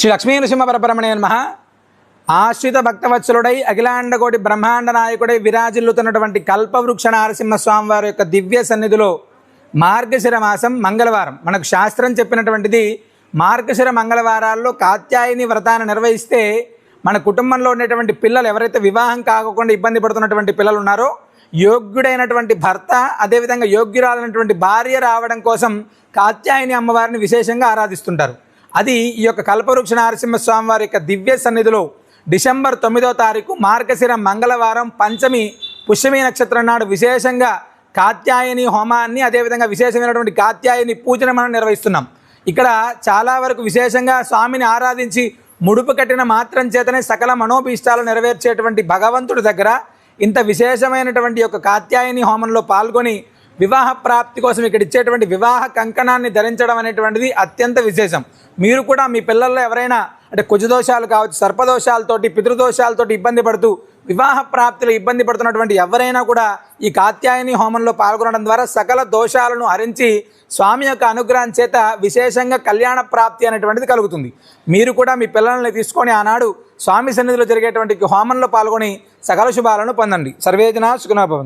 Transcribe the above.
శ్రీ లక్ష్మీ నృసింహ పరబ్రహ్మణే నమ ఆశ్రిత భక్తవత్సలుడై అఖిలాండకోటి బ్రహ్మాండ నాయకుడై విరాజిల్లుతున్నటువంటి కల్పవృక్ష నారసింహ స్వామి వారి యొక్క దివ్య సన్నిధిలో మార్గశిర మాసం మంగళవారం మనకు శాస్త్రం చెప్పినటువంటిది మార్గశిర మంగళవారాల్లో కాత్యాయని వ్రతాన్ని నిర్వహిస్తే మన కుటుంబంలో ఉండేటువంటి పిల్లలు ఎవరైతే వివాహం కాకుండా ఇబ్బంది పడుతున్నటువంటి పిల్లలు ఉన్నారో యోగ్యుడైనటువంటి భర్త అదేవిధంగా యోగ్యురాలైనటువంటి భార్య రావడం కోసం కాత్యాయని అమ్మవారిని విశేషంగా ఆరాధిస్తుంటారు. అది ఈ యొక్క కల్పవృక్ష నరసింహస్వామి వారి యొక్క దివ్య సన్నిధిలో డిసెంబర్ తొమ్మిదో తారీఖు మార్గశిర మంగళవారం పంచమి పుష్యమి నక్షత్రం నాడు విశేషంగా కాత్యాయని హోమాన్ని అదేవిధంగా విశేషమైనటువంటి కాత్యాయని పూజను మనం నిర్వహిస్తున్నాం. ఇక్కడ చాలా వరకు విశేషంగా స్వామిని ఆరాధించి ముడుపు కట్టిన మాత్రం చేతనే సకల మనోభీష్టాలు నెరవేర్చేటువంటి భగవంతుడి దగ్గర ఇంత విశేషమైనటువంటి యొక్క కాత్యాయని హోమంలో పాల్గొని వివాహ ప్రాప్తి కోసం ఇక్కడ ఇచ్చేటువంటి వివాహ కంకణాన్ని ధరించడం అనేటువంటిది అత్యంత విశేషం. మీరు కూడా మీ పిల్లల్లో ఎవరైనా అంటే కుజదోషాలు కావచ్చు సర్పదోషాలతోటి పితృదోషాలతోటి ఇబ్బంది పడుతూ వివాహ ప్రాప్తిలో ఇబ్బంది పడుతున్నటువంటి ఎవరైనా కూడా ఈ కాత్యాయని హోమంలో పాల్గొనడం ద్వారా సకల దోషాలను హరించి స్వామి యొక్క అనుగ్రహం చేత విశేషంగా కళ్యాణ ప్రాప్తి అనేటువంటిది కలుగుతుంది. మీరు కూడా మీ పిల్లల్ని తీసుకొని ఆనాడు స్వామి సన్నిధిలో జరిగేటువంటి హోమంలో పాల్గొని సకల శుభాలను పొందండి. సర్వేజన సుఖనాభవం